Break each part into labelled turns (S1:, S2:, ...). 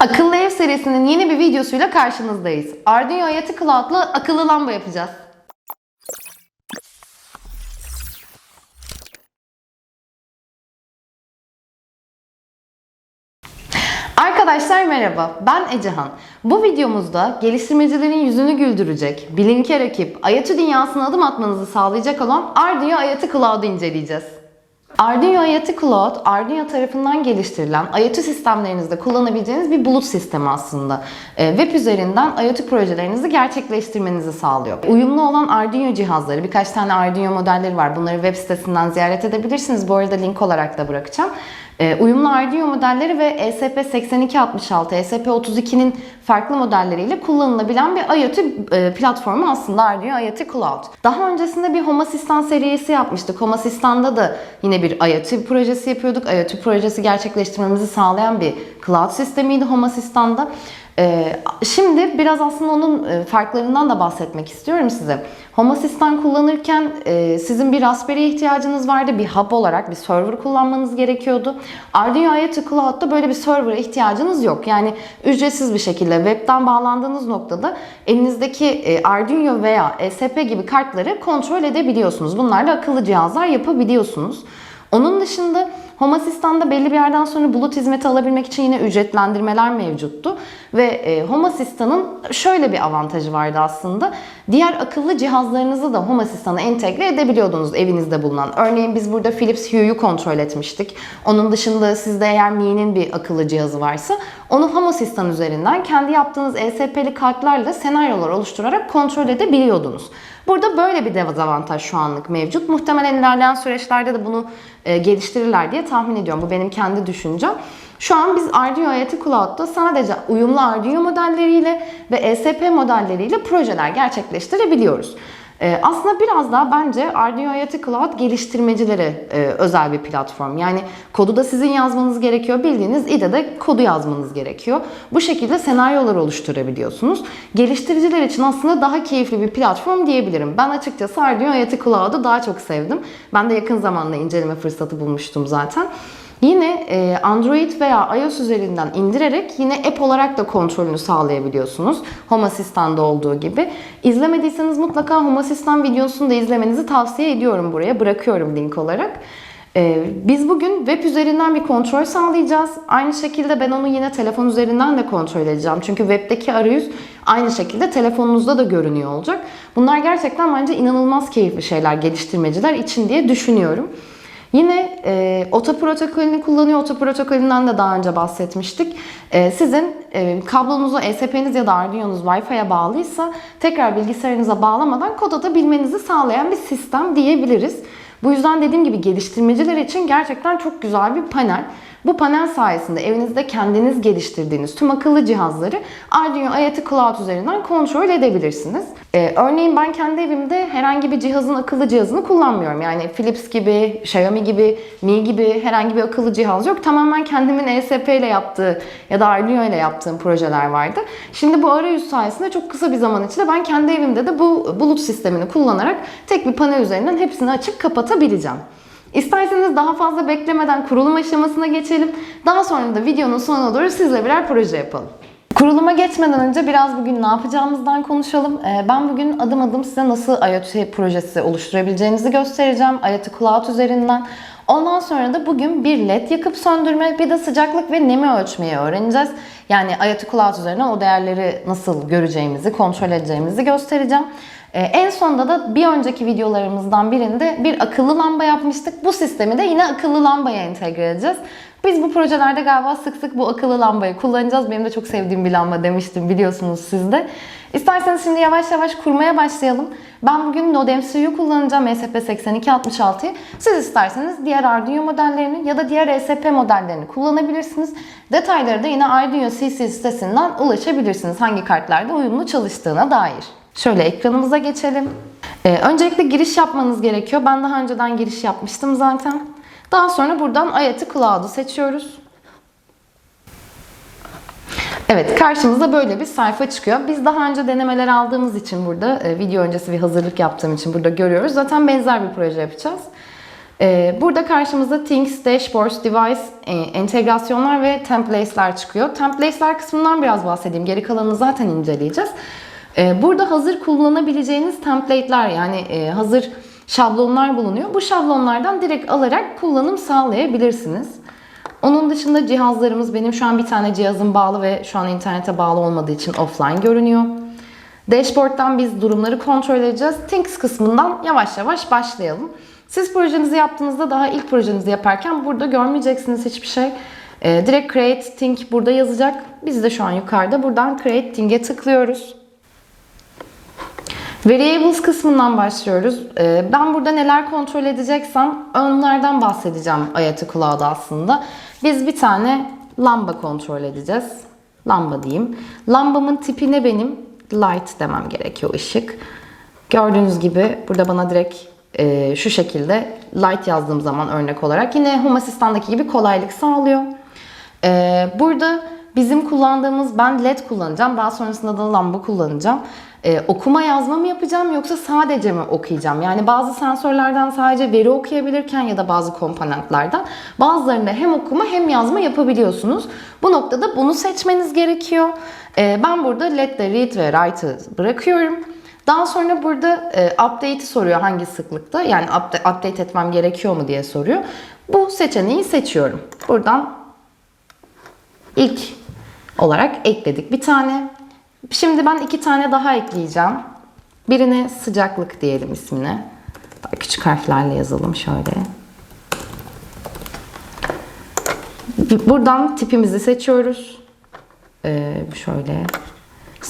S1: Akıllı ev serisinin yeni bir videosuyla karşınızdayız. Arduino IoT Cloud'la akıllı lamba yapacağız. Arkadaşlar merhaba, ben Ecehan. Bu videomuzda geliştirmecilerin yüzünü güldürecek, bilinker ekip, IoT dünyasına adım atmanızı sağlayacak olan Arduino IoT Cloud'u inceleyeceğiz. Arduino IoT Cloud, Arduino tarafından geliştirilen IoT sistemlerinizde kullanabileceğiniz bir bulut sistemi aslında. Ee, Web üzerinden IoT projelerinizi gerçekleştirmenizi sağlıyor. Uyumlu olan Arduino cihazları, birkaç tane Arduino modelleri var. Bunları web sitesinden ziyaret edebilirsiniz. Bu arada link olarak da bırakacağım. Ee, uyumlu Arduino modelleri ve E ESP8266, ESP32'nin farklı modelleriyle kullanılabilen bir IoT e, platformu aslında Arduino IoT Cloud. Daha öncesinde bir Home Assistant serisi yapmıştık. Home Assistant'da da yine bir IoT projesi yapıyorduk. IoT projesi gerçekleştirmemizi sağlayan bir cloud sistemiydi Home Assistant'da. Ee, şimdi biraz aslında onun e, farklarından da bahsetmek istiyorum size. Home Assistant kullanırken e, sizin bir Raspberry'e ihtiyacınız vardı. Bir hub olarak bir server kullanmanız gerekiyordu. Arduino IoT Cloud'da böyle bir server'a ihtiyacınız yok. Yani ücretsiz bir şekilde webten bağlandığınız noktada elinizdeki e, Arduino veya ESP gibi kartları kontrol edebiliyorsunuz. Bunlarla akıllı cihazlar yapabiliyorsunuz. Onun dışında Home Assistant'da belli bir yerden sonra bulut hizmeti alabilmek için yine ücretlendirmeler mevcuttu. Ve e, Home Assistant'ın şöyle bir avantajı vardı aslında. Diğer akıllı cihazlarınızı da Home Assistant'a entegre edebiliyordunuz evinizde bulunan. Örneğin biz burada Philips Hue'yu kontrol etmiştik. Onun dışında sizde eğer Mi'nin bir akıllı cihazı varsa onu Home Assistant üzerinden kendi yaptığınız ESP'li kartlarla senaryolar oluşturarak kontrol edebiliyordunuz. Burada böyle bir dezavantaj şu anlık mevcut. Muhtemelen ilerleyen süreçlerde de bunu e, geliştirirler diye tahmin ediyorum. Bu benim kendi düşüncem. Şu an biz Arduino IoT Cloud'da sadece uyumlu Arduino modelleriyle ve ESP modelleriyle projeler gerçekleştirebiliyoruz. Ee, aslında biraz daha bence Arduino IoT Cloud geliştirmecilere e, özel bir platform. Yani kodu da sizin yazmanız gerekiyor. Bildiğiniz IDE'de kodu yazmanız gerekiyor. Bu şekilde senaryolar oluşturabiliyorsunuz. Geliştiriciler için aslında daha keyifli bir platform diyebilirim. Ben açıkçası Arduino IoT Cloud'u daha çok sevdim. Ben de yakın zamanda inceleme fırsatı bulmuştum zaten. Yine e, Android veya iOS üzerinden indirerek yine app olarak da kontrolünü sağlayabiliyorsunuz. Home Assistant'da olduğu gibi. İzlemediyseniz mutlaka Home Assistant videosunu da izlemenizi tavsiye ediyorum buraya. Bırakıyorum link olarak. E, Biz bugün web üzerinden bir kontrol sağlayacağız. Aynı şekilde ben onu yine telefon üzerinden de kontrol edeceğim. Çünkü webdeki arayüz aynı şekilde telefonunuzda da görünüyor olacak. Bunlar gerçekten bence inanılmaz keyifli şeyler geliştirmeciler için diye düşünüyorum. Yine e, OTA protokolünü kullanıyor. OTA protokolünden de daha önce bahsetmiştik. E, sizin e, kablonuzu, ESP'niz ya da Arduino'nuz Wi-Fi'ye bağlıysa tekrar bilgisayarınıza bağlamadan kod atabilmenizi sağlayan bir sistem diyebiliriz. Bu yüzden dediğim gibi geliştirmeciler için gerçekten çok güzel bir panel. Bu panel sayesinde evinizde kendiniz geliştirdiğiniz tüm akıllı cihazları Arduino IoT Cloud üzerinden kontrol edebilirsiniz. Ee, örneğin ben kendi evimde herhangi bir cihazın akıllı cihazını kullanmıyorum. Yani Philips gibi, Xiaomi gibi, Mi gibi herhangi bir akıllı cihaz yok. Tamamen kendimin ESP ile yaptığı ya da Arduino ile yaptığım projeler vardı. Şimdi bu arayüz sayesinde çok kısa bir zaman içinde ben kendi evimde de bu bulut sistemini kullanarak tek bir panel üzerinden hepsini açıp kapatabileceğim. İsterseniz daha fazla beklemeden kurulum aşamasına geçelim. Daha sonra da videonun sonuna doğru sizle birer proje yapalım. Kuruluma geçmeden önce biraz bugün ne yapacağımızdan konuşalım. Ee, Ben bugün adım adım size nasıl IoT projesi oluşturabileceğinizi göstereceğim. IoT Cloud üzerinden. Ondan sonra da bugün bir led yakıp söndürme, bir de sıcaklık ve nemi ölçmeyi öğreneceğiz. Yani IoT Cloud üzerinden o değerleri nasıl göreceğimizi, kontrol edeceğimizi göstereceğim. Ee, En sonda da bir önceki videolarımızdan birinde bir akıllı lamba yapmıştık. Bu sistemi de yine akıllı lambaya entegre edeceğiz. Biz bu projelerde galiba sık sık bu akıllı lambayı kullanacağız. Benim de çok sevdiğim bir lamba demiştim biliyorsunuz siz de. İsterseniz şimdi yavaş yavaş kurmaya başlayalım. Ben bugün Node MCU'yu kullanacağım ESP8266'yı. Siz isterseniz diğer Arduino modellerini ya da diğer ESP modellerini kullanabilirsiniz. Detayları da yine Arduino CC sitesinden ulaşabilirsiniz. Hangi kartlarda uyumlu çalıştığına dair. Şöyle ekranımıza geçelim. Ee, öncelikle giriş yapmanız gerekiyor. Ben daha önceden giriş yapmıştım zaten. Daha sonra buradan IoT Cloud'u seçiyoruz. Evet karşımıza böyle bir sayfa çıkıyor. Biz daha önce denemeler aldığımız için burada e, video öncesi bir hazırlık yaptığım için burada görüyoruz. Zaten benzer bir proje yapacağız. Ee, burada karşımıza Things, Dashboards, Device, e, entegrasyonlar ve Templates'ler çıkıyor. Templates'ler kısmından biraz bahsedeyim. Geri kalanını zaten inceleyeceğiz. Ee, burada hazır kullanabileceğiniz template'ler yani e, hazır şablonlar bulunuyor. Bu şablonlardan direkt alarak kullanım sağlayabilirsiniz. Onun dışında cihazlarımız benim şu an bir tane cihazım bağlı ve şu an internete bağlı olmadığı için offline görünüyor. Dashboard'dan biz durumları kontrol edeceğiz. Things kısmından yavaş yavaş başlayalım. Siz projenizi yaptığınızda daha ilk projenizi yaparken burada görmeyeceksiniz hiçbir şey. Ee, direkt Create Think burada yazacak. Biz de şu an yukarıda buradan Create Think'e tıklıyoruz. Variables kısmından başlıyoruz. Ee, Ben burada neler kontrol edeceksem onlardan bahsedeceğim IoT Cloud'da aslında. Biz bir tane lamba kontrol edeceğiz. Lamba diyeyim. Lambamın tipi ne benim? Light demem gerekiyor, ışık. Gördüğünüz gibi burada bana direkt e, şu şekilde light yazdığım zaman örnek olarak yine Home Asistan'daki gibi kolaylık sağlıyor. Ee, burada bizim kullandığımız ben led kullanacağım. Daha sonrasında da lamba kullanacağım. Ee, okuma yazma mı yapacağım yoksa sadece mi okuyacağım? Yani bazı sensörlerden sadece veri okuyabilirken ya da bazı komponentlerden bazılarında hem okuma hem yazma yapabiliyorsunuz. Bu noktada bunu seçmeniz gerekiyor. Ee, ben burada led'de read ve write'ı bırakıyorum. Daha sonra burada e, update'i soruyor hangi sıklıkta yani update, update etmem gerekiyor mu diye soruyor. Bu seçeneği seçiyorum. Buradan ilk olarak ekledik bir tane. Şimdi ben iki tane daha ekleyeceğim. Birine sıcaklık diyelim ismine. Daha küçük harflerle yazalım şöyle. Buradan tipimizi seçiyoruz. Ee, şöyle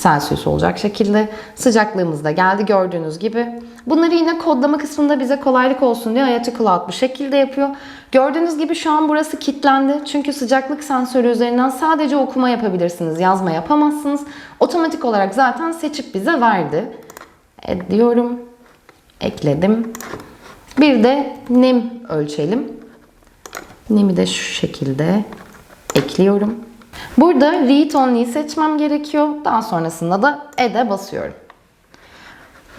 S1: Celsius olacak şekilde sıcaklığımız da geldi gördüğünüz gibi. Bunları yine kodlama kısmında bize kolaylık olsun diye IoT Cloud bu şekilde yapıyor. Gördüğünüz gibi şu an burası kilitlendi. Çünkü sıcaklık sensörü üzerinden sadece okuma yapabilirsiniz. Yazma yapamazsınız. Otomatik olarak zaten seçip bize verdi. E, diyorum. Ekledim. Bir de nem ölçelim. Nemi de şu şekilde ekliyorum. Burada read only'yi seçmem gerekiyor. Daha sonrasında da add'e basıyorum.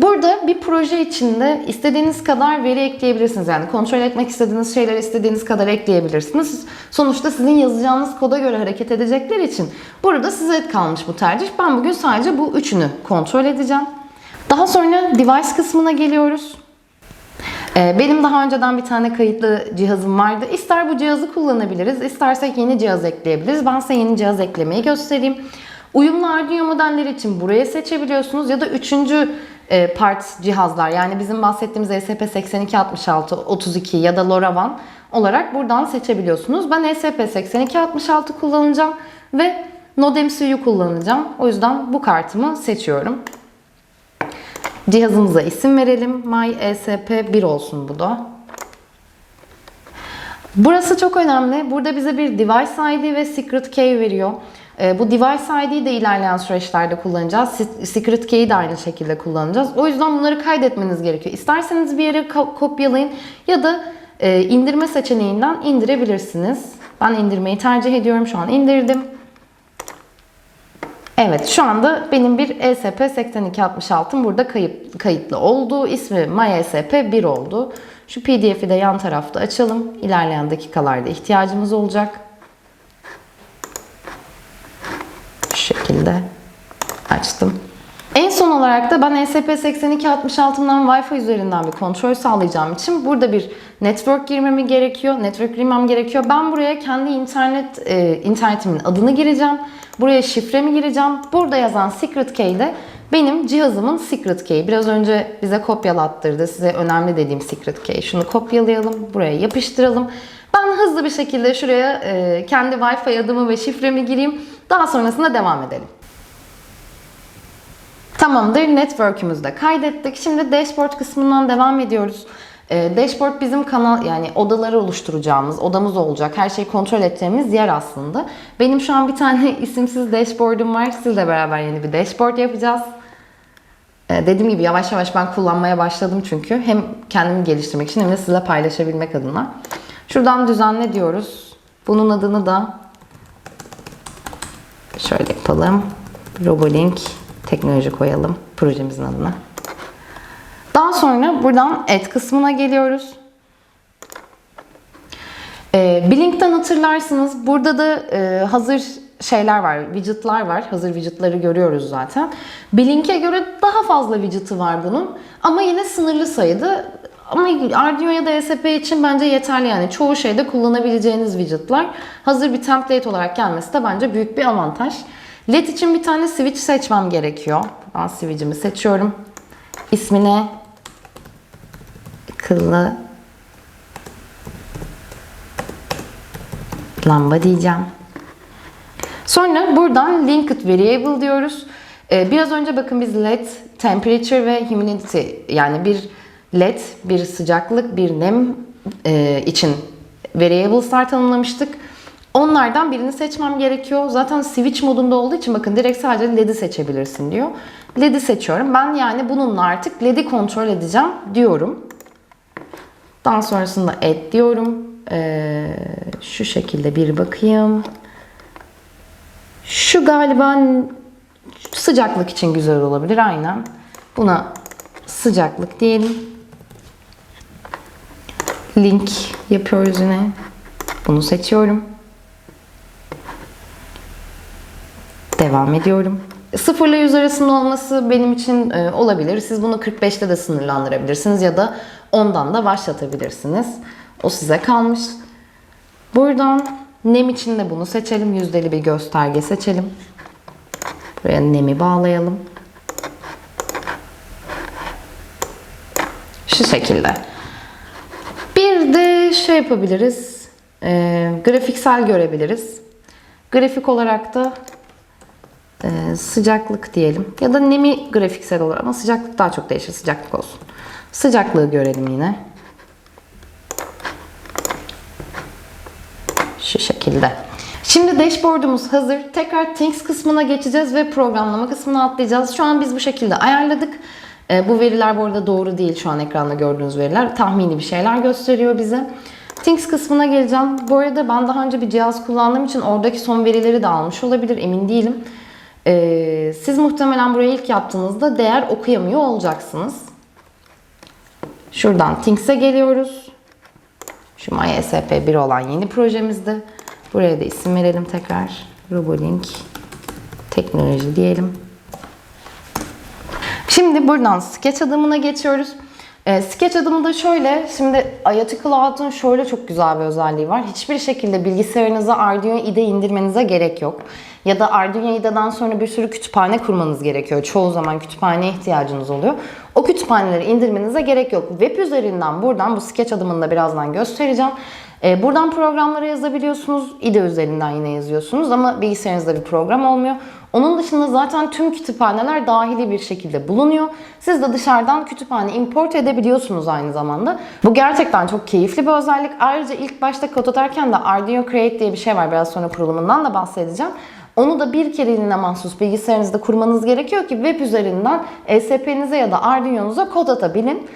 S1: Burada bir proje içinde istediğiniz kadar veri ekleyebilirsiniz. Yani kontrol etmek istediğiniz şeyleri istediğiniz kadar ekleyebilirsiniz. Sonuçta sizin yazacağınız koda göre hareket edecekler için burada size kalmış bu tercih. Ben bugün sadece bu üçünü kontrol edeceğim. Daha sonra device kısmına geliyoruz. Ee, Benim daha önceden bir tane kayıtlı cihazım vardı. İster bu cihazı kullanabiliriz, istersek yeni cihaz ekleyebiliriz. Ben size yeni cihaz eklemeyi göstereyim. Uyumlu Arduino modelleri için buraya seçebiliyorsunuz ya da üçüncü e, part cihazlar yani bizim bahsettiğimiz E ESP8266, 32 ya da LoRaWAN olarak buradan seçebiliyorsunuz. Ben E ESP8266 kullanacağım ve Node MCU kullanacağım. O yüzden bu kartımı seçiyorum. Cihazımıza isim verelim. MyESP1 olsun bu da. Burası çok önemli. Burada bize bir device ID ve secret key veriyor. Ee, Bu device ID'yi de ilerleyen süreçlerde kullanacağız. Se- Secret key'i de aynı şekilde kullanacağız. O yüzden bunları kaydetmeniz gerekiyor. İsterseniz bir yere ko- kopyalayın ya da e, indirme seçeneğinden indirebilirsiniz. Ben indirmeyi tercih ediyorum. Şu an indirdim. Evet şu anda benim bir E ESP8266'm burada kayıp, kayıtlı oldu. İsmi MyESP1 oldu. Şu pdf'i de yan tarafta açalım. İlerleyen dakikalarda ihtiyacımız olacak. Şu şekilde açtım. En son olarak da ben E ESP8266'mdan Wi-Fi üzerinden bir kontrol sağlayacağım için burada bir network girmemi gerekiyor. Network girmem gerekiyor. Ben buraya kendi internet e, internetimin adını gireceğim. Buraya şifremi gireceğim. Burada yazan secret key de benim cihazımın secret key. Biraz önce bize kopyalattırdı. Size önemli dediğim secret key. Şunu kopyalayalım. Buraya yapıştıralım. Ben hızlı bir şekilde şuraya e, kendi Wi-Fi adımı ve şifremi gireyim. Daha sonrasında devam edelim. Tamamdır. Network'ümüzü de kaydettik. Şimdi dashboard kısmından devam ediyoruz. Ee, dashboard bizim kanal yani odaları oluşturacağımız, odamız olacak. Her şeyi kontrol edeceğimiz yer aslında. Benim şu an bir tane isimsiz dashboard'um var. Sizle beraber yeni bir dashboard yapacağız. Ee, dediğim gibi yavaş yavaş ben kullanmaya başladım çünkü. Hem kendimi geliştirmek için hem de sizinle paylaşabilmek adına. Şuradan düzenle diyoruz. Bunun adını da şöyle yapalım. Robolink teknoloji koyalım projemizin adına. Daha sonra buradan add kısmına geliyoruz. Ee, Blink'ten hatırlarsınız. Burada da e, hazır şeyler var, widget'lar var. Hazır widget'ları görüyoruz zaten. Blink'e göre daha fazla widget'ı var bunun. Ama yine sınırlı sayıda. Ama Arduino ya da ESP için bence yeterli yani. Çoğu şeyde kullanabileceğiniz widget'lar. Hazır bir template olarak gelmesi de bence büyük bir avantaj. LED için bir tane switch seçmem gerekiyor. Ben switch'imi seçiyorum. İsmine kıllı lamba diyeceğim. Sonra buradan linked variable diyoruz. Ee, biraz önce bakın biz led, temperature ve humidity yani bir led, bir sıcaklık, bir nem e, için variables'lar tanımlamıştık. Onlardan birini seçmem gerekiyor. Zaten switch modunda olduğu için bakın direkt sadece LED'i seçebilirsin diyor. LED'i seçiyorum. Ben yani bununla artık LED'i kontrol edeceğim diyorum. Daha sonrasında add diyorum. Ee, şu şekilde bir bakayım. Şu galiba sıcaklık için güzel olabilir aynen. Buna sıcaklık diyelim. Link yapıyoruz yine. Bunu seçiyorum. Devam ediyorum. 0 ile 100 arasında olması benim için e, olabilir. Siz bunu 45'te de sınırlandırabilirsiniz ya da ondan da başlatabilirsiniz. O size kalmış. Buradan nem için de bunu seçelim. Yüzdeli bir gösterge seçelim. Buraya nemi bağlayalım. Şu şekilde. Bir de şey yapabiliriz. E, grafiksel görebiliriz. Grafik olarak da e, sıcaklık diyelim. Ya da nemi grafiksel olarak ama sıcaklık daha çok değişir. Sıcaklık olsun. Sıcaklığı görelim yine. Şu şekilde. Şimdi dashboard'umuz hazır. Tekrar Things kısmına geçeceğiz ve programlama kısmına atlayacağız. Şu an biz bu şekilde ayarladık. E, bu veriler bu arada doğru değil şu an ekranda gördüğünüz veriler. Tahmini bir şeyler gösteriyor bize. Things kısmına geleceğim. Bu arada ben daha önce bir cihaz kullandığım için oradaki son verileri de almış olabilir emin değilim. Ee, siz muhtemelen burayı ilk yaptığınızda değer okuyamıyor olacaksınız. Şuradan Things'e geliyoruz. Şu MySP1 olan yeni projemizde. Buraya da isim verelim tekrar. Robolink teknoloji diyelim. Şimdi buradan Sketch adımına geçiyoruz. E, Sketch adımı da şöyle, şimdi IoT Cloud'un şöyle çok güzel bir özelliği var. Hiçbir şekilde bilgisayarınıza Arduino IDE indirmenize gerek yok. Ya da Arduino IDE'den sonra bir sürü kütüphane kurmanız gerekiyor. Çoğu zaman kütüphaneye ihtiyacınız oluyor. O kütüphaneleri indirmenize gerek yok. Web üzerinden buradan bu Sketch adımını da birazdan göstereceğim. E, buradan programları yazabiliyorsunuz. IDE üzerinden yine yazıyorsunuz ama bilgisayarınızda bir program olmuyor. Onun dışında zaten tüm kütüphaneler dahili bir şekilde bulunuyor. Siz de dışarıdan kütüphane import edebiliyorsunuz aynı zamanda. Bu gerçekten çok keyifli bir özellik. Ayrıca ilk başta kod atarken de Arduino Create diye bir şey var. Biraz sonra kurulumundan da bahsedeceğim. Onu da bir kereliğine mahsus bilgisayarınızda kurmanız gerekiyor ki web üzerinden ESP'nize ya da Arduino'nuza kod atabilin.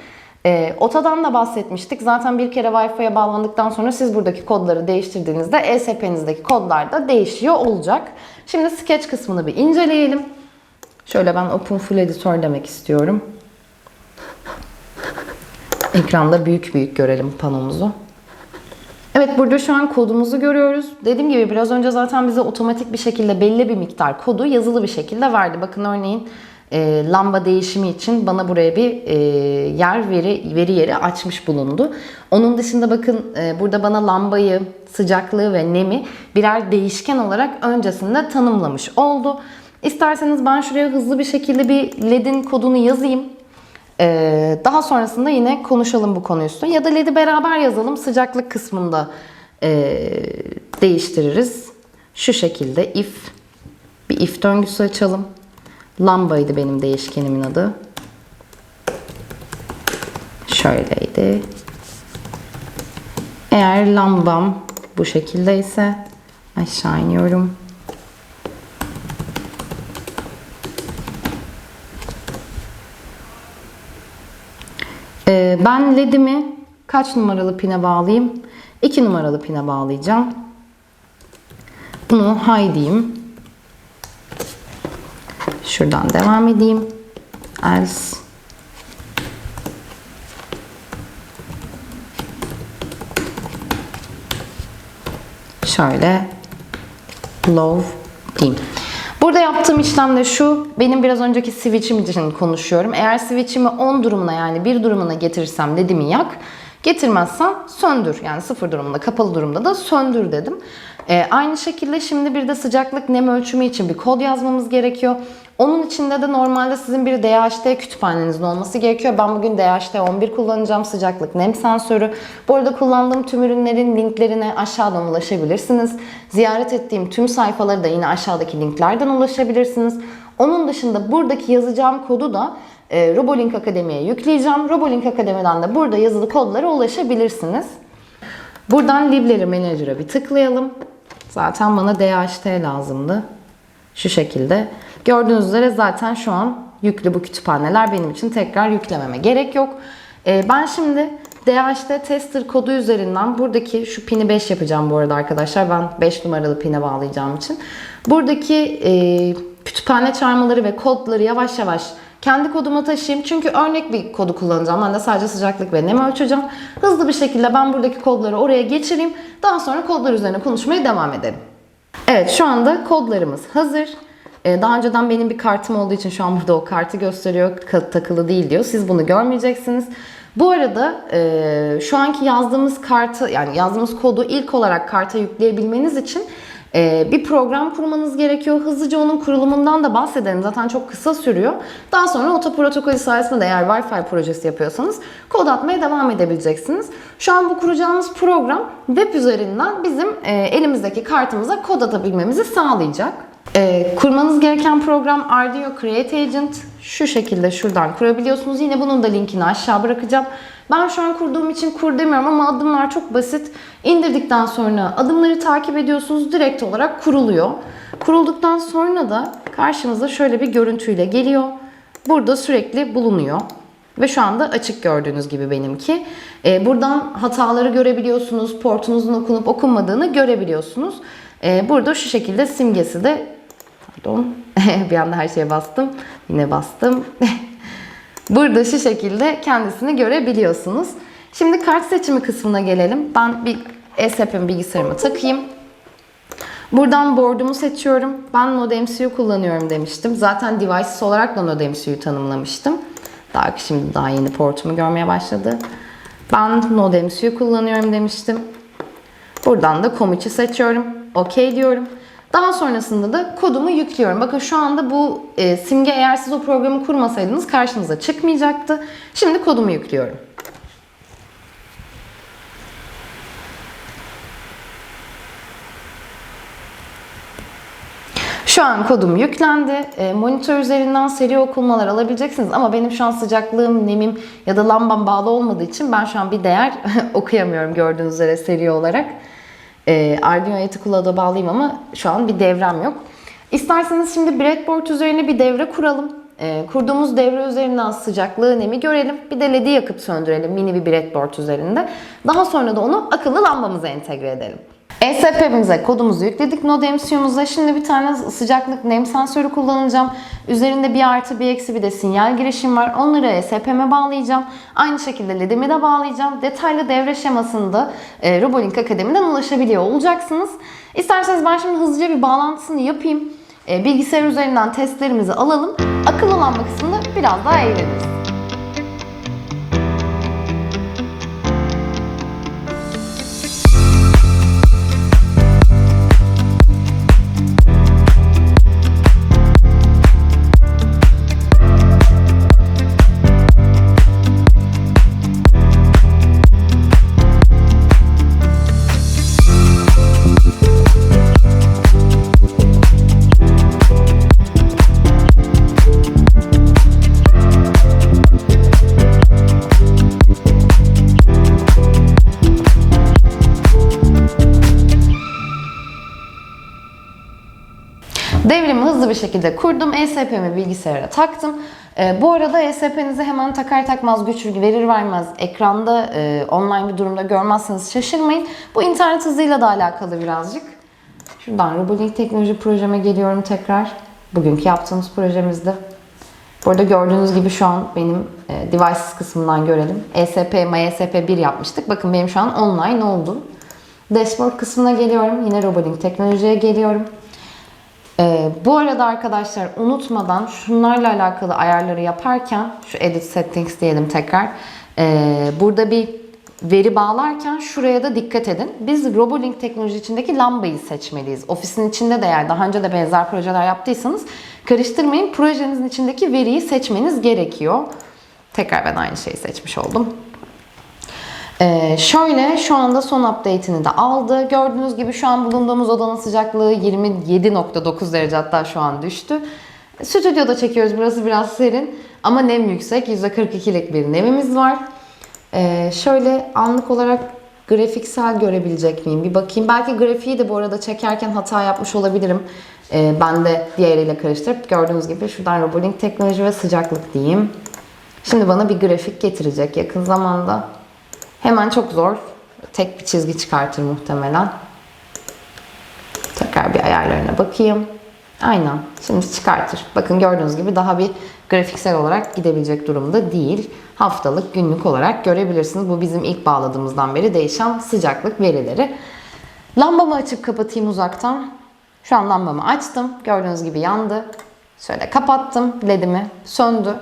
S1: E, OTA'dan da bahsetmiştik. Zaten bir kere Wi-Fi'ye bağlandıktan sonra siz buradaki kodları değiştirdiğinizde ESP'nizdeki kodlar da değişiyor olacak. Şimdi Sketch kısmını bir inceleyelim. Şöyle ben Open Full Editor demek istiyorum. Ekranda büyük büyük görelim panomuzu. Evet burada şu an kodumuzu görüyoruz. Dediğim gibi biraz önce zaten bize otomatik bir şekilde belli bir miktar kodu yazılı bir şekilde verdi. Bakın örneğin e, lamba değişimi için bana buraya bir e, yer veri veri yeri açmış bulundu. Onun dışında bakın e, burada bana lambayı, sıcaklığı ve nemi birer değişken olarak öncesinde tanımlamış oldu. İsterseniz ben şuraya hızlı bir şekilde bir LED'in kodunu yazayım. Ee, daha sonrasında yine konuşalım bu konu üstüne. Ya da LED'i beraber yazalım. Sıcaklık kısmında e, değiştiririz. Şu şekilde if bir if döngüsü açalım. Lambaydı benim değişkenimin adı. Şöyleydi. Eğer lambam bu şekilde ise aşağı iniyorum. Ee, ben ledimi kaç numaralı pine bağlayayım? 2 numaralı pine bağlayacağım. Bunu high diyeyim. Şuradan devam edeyim. Else. Şöyle love diyeyim. Burada yaptığım işlem de şu. Benim biraz önceki switch'im için konuşuyorum. Eğer switch'imi on durumuna yani bir durumuna getirirsem ledimi yak. Getirmezsem söndür. Yani sıfır durumunda, kapalı durumda da söndür dedim. Ee, aynı şekilde şimdi bir de sıcaklık nem ölçümü için bir kod yazmamız gerekiyor. Onun içinde de normalde sizin bir DHT kütüphanenizin olması gerekiyor. Ben bugün DHT 11 kullanacağım. Sıcaklık nem sensörü. Bu arada kullandığım tüm ürünlerin linklerine aşağıdan ulaşabilirsiniz. Ziyaret ettiğim tüm sayfaları da yine aşağıdaki linklerden ulaşabilirsiniz. Onun dışında buradaki yazacağım kodu da e, Robolink Akademi'ye yükleyeceğim. Robolink Akademi'den de burada yazılı kodlara ulaşabilirsiniz. Buradan Library Manager'a bir tıklayalım. Zaten bana DHT lazımdı. Şu şekilde. Gördüğünüz üzere zaten şu an yüklü bu kütüphaneler benim için tekrar yüklememe gerek yok. Ee, ben şimdi DHT tester kodu üzerinden buradaki şu pini 5 yapacağım bu arada arkadaşlar. Ben 5 numaralı pine bağlayacağım için. Buradaki e, kütüphane çağırmaları ve kodları yavaş yavaş kendi koduma taşıyayım. Çünkü örnek bir kodu kullanacağım. Ben de sadece sıcaklık ve nem ölçeceğim. Hızlı bir şekilde ben buradaki kodları oraya geçireyim. Daha sonra kodlar üzerine konuşmaya devam edelim. Evet şu anda kodlarımız hazır. Ee, Daha önceden benim bir kartım olduğu için şu an burada o kartı gösteriyor. Takılı değil diyor. Siz bunu görmeyeceksiniz. Bu arada e, şu anki yazdığımız kartı yani yazdığımız kodu ilk olarak karta yükleyebilmeniz için e, bir program kurmanız gerekiyor. Hızlıca onun kurulumundan da bahsedelim. Zaten çok kısa sürüyor. Daha sonra OTA protokolü sayesinde de eğer Wi-Fi projesi yapıyorsanız kod atmaya devam edebileceksiniz. Şu an bu kuracağımız program web üzerinden bizim e, elimizdeki kartımıza kod atabilmemizi sağlayacak. E, kurmanız gereken program Arduino Create Agent. Şu şekilde şuradan kurabiliyorsunuz. Yine bunun da linkini aşağı bırakacağım. Ben şu an kurduğum için kur demiyorum ama adımlar çok basit. İndirdikten sonra adımları takip ediyorsunuz. Direkt olarak kuruluyor. Kurulduktan sonra da karşımıza şöyle bir görüntüyle geliyor. Burada sürekli bulunuyor. Ve şu anda açık gördüğünüz gibi benimki. Ee, buradan hataları görebiliyorsunuz. Portunuzun okunup okunmadığını görebiliyorsunuz. Ee, burada şu şekilde simgesi de pardon bir anda her şeye bastım. Yine bastım. Burada şu şekilde kendisini görebiliyorsunuz. Şimdi kart seçimi kısmına gelelim. Ben bir ESP'mi bilgisayarıma takayım. Buradan board'umu seçiyorum. Ben Node MCU kullanıyorum demiştim. Zaten devices olarak da Node MCU'yu tanımlamıştım. Daha şimdi daha yeni portumu görmeye başladı. Ben Node MCU kullanıyorum demiştim. Buradan da Com3'ü seçiyorum. OK diyorum. Daha sonrasında da kodumu yüklüyorum. Bakın şu anda bu e, simge eğer siz o programı kurmasaydınız karşınıza çıkmayacaktı. Şimdi kodumu yüklüyorum. Şu an kodum yüklendi. E, monitör üzerinden seri okunmalar alabileceksiniz ama benim şu an sıcaklığım, nemim ya da lambam bağlı olmadığı için ben şu an bir değer okuyamıyorum gördüğünüz üzere seri olarak. E, Arduino Eticula'da da bağlıyım ama şu an bir devrem yok. İsterseniz şimdi breadboard üzerine bir devre kuralım. E, kurduğumuz devre üzerinden sıcaklığı, nemi görelim. Bir de LED'i yakıp söndürelim mini bir breadboard üzerinde. Daha sonra da onu akıllı lambamıza entegre edelim. ESP'mize kodumuzu yükledik Node MCU'muza. Şimdi bir tane sıcaklık nem sensörü kullanacağım. Üzerinde bir artı bir eksi bir de sinyal girişim var. Onları ESP'me bağlayacağım. Aynı şekilde LED'imi de bağlayacağım. Detaylı devre şemasını da e, Robolink Akademi'den ulaşabiliyor olacaksınız. İsterseniz ben şimdi hızlıca bir bağlantısını yapayım. E, bilgisayar üzerinden testlerimizi alalım. Akıllı lamba kısmında biraz daha eğleniriz. Bir şekilde kurdum. ESP'mi bilgisayara taktım. Ee, bu arada ESP'nizi hemen takar takmaz güç verir vermez ekranda e, online bir durumda görmezseniz şaşırmayın. Bu internet hızıyla da alakalı birazcık. Şuradan Robolink Teknoloji projeme geliyorum tekrar. Bugünkü yaptığımız projemizde. Burada gördüğünüz gibi şu an benim e, devices kısmından görelim. ESP, MyESP 1 yapmıştık. Bakın benim şu an online oldu. Dashboard kısmına geliyorum. Yine Robolink teknolojiye geliyorum. Ee, bu arada arkadaşlar unutmadan şunlarla alakalı ayarları yaparken şu edit settings diyelim tekrar. Ee, burada bir veri bağlarken şuraya da dikkat edin. Biz Robolink teknoloji içindeki lambayı seçmeliyiz. Ofisin içinde de eğer daha önce de benzer projeler yaptıysanız karıştırmayın. Projenizin içindeki veriyi seçmeniz gerekiyor. Tekrar ben aynı şeyi seçmiş oldum. Ee, şöyle şu anda son update'ini de aldı. Gördüğünüz gibi şu an bulunduğumuz odanın sıcaklığı 27.9 derece hatta şu an düştü. Stüdyoda çekiyoruz burası biraz serin ama nem yüksek. %42'lik bir nemimiz var. Ee, şöyle anlık olarak grafiksel görebilecek miyim? Bir bakayım. Belki grafiği de bu arada çekerken hata yapmış olabilirim. Ee, ben de diğeriyle karıştırıp gördüğünüz gibi şuradan Robolink teknoloji ve sıcaklık diyeyim. Şimdi bana bir grafik getirecek yakın zamanda. Hemen çok zor. Tek bir çizgi çıkartır muhtemelen. Tekrar bir ayarlarına bakayım. Aynen. Şimdi çıkartır. Bakın gördüğünüz gibi daha bir grafiksel olarak gidebilecek durumda değil. Haftalık, günlük olarak görebilirsiniz. Bu bizim ilk bağladığımızdan beri değişen sıcaklık verileri. Lambamı açıp kapatayım uzaktan. Şu an lambamı açtım. Gördüğünüz gibi yandı. Şöyle kapattım. LED'imi söndü.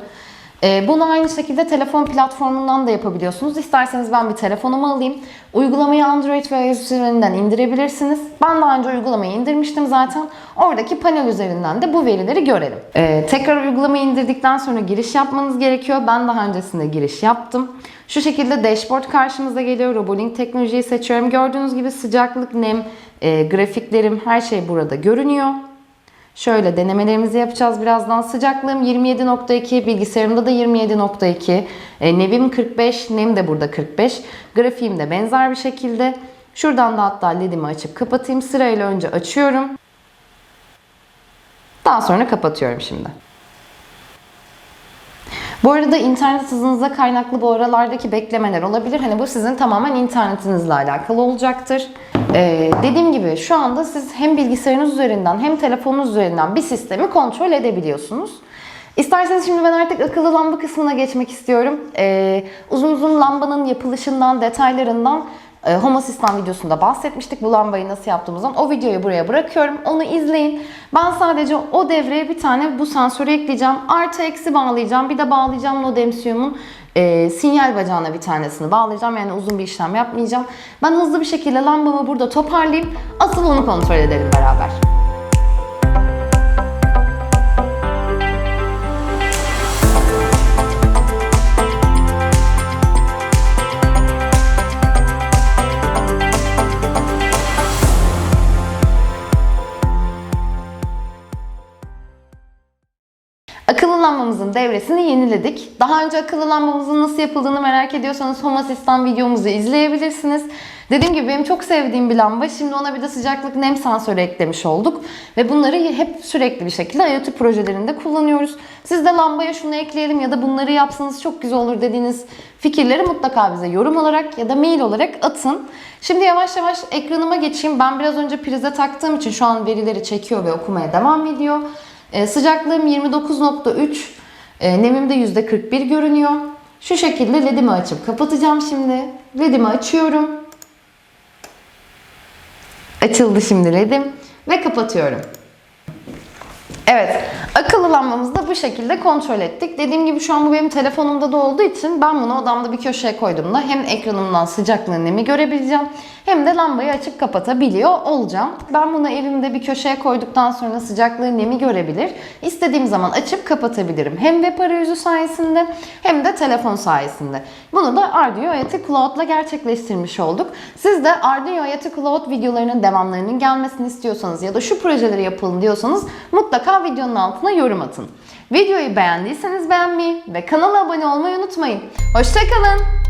S1: Ee, bunu aynı şekilde telefon platformundan da yapabiliyorsunuz. İsterseniz ben bir telefonumu alayım. Uygulamayı Android ve iOS üzerinden indirebilirsiniz. Ben daha önce uygulamayı indirmiştim zaten. Oradaki panel üzerinden de bu verileri görelim. Ee, tekrar uygulamayı indirdikten sonra giriş yapmanız gerekiyor. Ben daha öncesinde giriş yaptım. Şu şekilde dashboard karşımıza geliyor. Robolink teknolojiyi seçiyorum. Gördüğünüz gibi sıcaklık, nem, e, grafiklerim her şey burada görünüyor. Şöyle denemelerimizi yapacağız birazdan. Sıcaklığım 27.2, bilgisayarımda da 27.2. E, nevim 45, nem de burada 45. Grafiğim de benzer bir şekilde. Şuradan da hatta ledimi açıp kapatayım. Sırayla önce açıyorum. Daha sonra kapatıyorum şimdi. Bu arada internet hızınıza kaynaklı bu aralardaki beklemeler olabilir. Hani bu sizin tamamen internetinizle alakalı olacaktır. Ee, dediğim gibi şu anda siz hem bilgisayarınız üzerinden hem telefonunuz üzerinden bir sistemi kontrol edebiliyorsunuz. İsterseniz şimdi ben artık akıllı lamba kısmına geçmek istiyorum. Ee, uzun uzun lambanın yapılışından, detaylarından e, Home videosunda bahsetmiştik bu lambayı nasıl yaptığımızdan. O videoyu buraya bırakıyorum. Onu izleyin. Ben sadece o devreye bir tane bu sensörü ekleyeceğim. Artı eksi bağlayacağım. Bir de bağlayacağım Nodemsium'un e, sinyal bacağına bir tanesini bağlayacağım. Yani uzun bir işlem yapmayacağım. Ben hızlı bir şekilde lambamı burada toparlayıp asıl onu kontrol edelim beraber. Lambamızın devresini yeniledik. Daha önce akıllı lambamızın nasıl yapıldığını merak ediyorsanız Home Assistant videomuzu izleyebilirsiniz. Dediğim gibi benim çok sevdiğim bir lamba. Şimdi ona bir de sıcaklık nem sensörü eklemiş olduk. Ve bunları hep sürekli bir şekilde IoT projelerinde kullanıyoruz. Siz de lambaya şunu ekleyelim ya da bunları yapsanız çok güzel olur dediğiniz fikirleri mutlaka bize yorum olarak ya da mail olarak atın. Şimdi yavaş yavaş ekranıma geçeyim. Ben biraz önce prize taktığım için şu an verileri çekiyor ve okumaya devam ediyor. E, sıcaklığım 29.3, e, nemim de %41 görünüyor. Şu şekilde ledimi açıp kapatacağım şimdi. Ledimi açıyorum. Açıldı şimdi ledim ve kapatıyorum. Evet, akıllı lambamızı da bu şekilde kontrol ettik. Dediğim gibi şu an bu benim telefonumda da olduğu için ben bunu odamda bir köşeye koyduğumda hem ekranımdan sıcaklığın nemi görebileceğim hem de lambayı açıp kapatabiliyor olacağım. Ben bunu evimde bir köşeye koyduktan sonra sıcaklığı nemi görebilir. İstediğim zaman açıp kapatabilirim. Hem web arayüzü sayesinde hem de telefon sayesinde. Bunu da Arduino IoT Cloud'la gerçekleştirmiş olduk. Siz de Arduino IoT Cloud videolarının devamlarının gelmesini istiyorsanız ya da şu projeleri yapılın diyorsanız mutlaka videonun altına yorum atın. Videoyu beğendiyseniz beğenmeyi ve kanala abone olmayı unutmayın. Hoşçakalın.